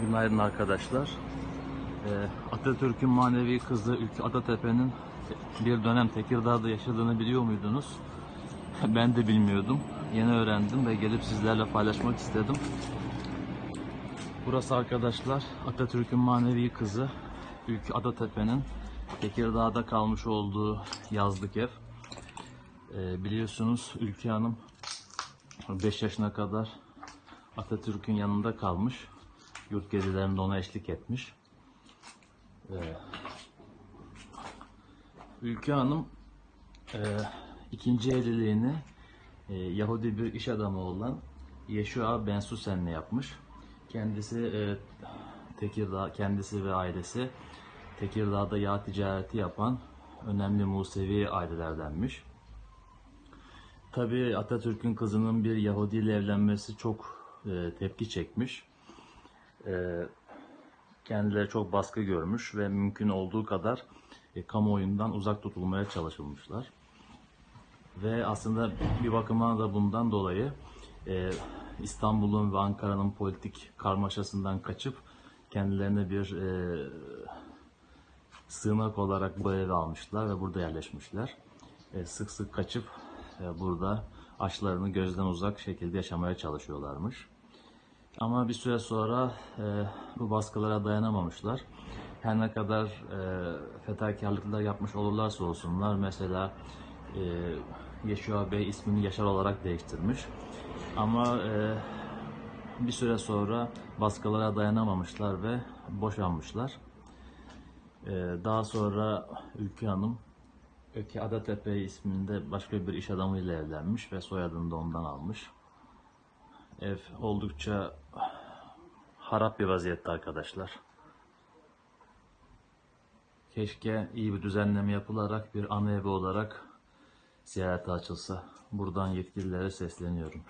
Günaydın arkadaşlar. Ee, Atatürk'ün manevi kızı Ülkü Adatepe'nin bir dönem Tekirdağ'da yaşadığını biliyor muydunuz? Ben de bilmiyordum. Yeni öğrendim ve gelip sizlerle paylaşmak istedim. Burası arkadaşlar Atatürk'ün manevi kızı Ülkü Adatepe'nin Tekirdağ'da kalmış olduğu yazlık ev. Ee, biliyorsunuz Ülkü Hanım 5 yaşına kadar Atatürk'ün yanında kalmış. Yurt gezilerinde ona eşlik etmiş. Ee, Ülke Hanım e, ikinci evliliğini e, Yahudi bir iş adamı olan Yeşua Ben Susen'le yapmış. Kendisi e, Tekirdağ, kendisi ve ailesi Tekirdağ'da yağ ticareti yapan önemli Musevi ailelerdenmiş. Tabii Atatürk'ün kızının bir Yahudi ile evlenmesi çok e, tepki çekmiş. E, kendileri çok baskı görmüş ve mümkün olduğu kadar e, kamuoyundan uzak tutulmaya çalışılmışlar. Ve aslında bir bakıma da bundan dolayı e, İstanbul'un ve Ankara'nın politik karmaşasından kaçıp kendilerine bir sığınak olarak bu evi almışlar ve burada yerleşmişler. Sık sık kaçıp burada açlarını gözden uzak şekilde yaşamaya çalışıyorlarmış. Ama bir süre sonra e, bu baskılara dayanamamışlar. Her ne kadar e, fedakarlıklar yapmış olurlarsa olsunlar, mesela e, Yeşua Bey ismini Yaşar olarak değiştirmiş. Ama e, bir süre sonra baskılara dayanamamışlar ve boşanmışlar. E, daha sonra Ülkü Hanım Öke Adatepe isminde başka bir iş adamıyla evlenmiş ve soyadını da ondan almış. Ev oldukça harap bir vaziyette arkadaşlar. Keşke iyi bir düzenleme yapılarak bir ana evi olarak ziyarete açılsa. Buradan yetkililere sesleniyorum.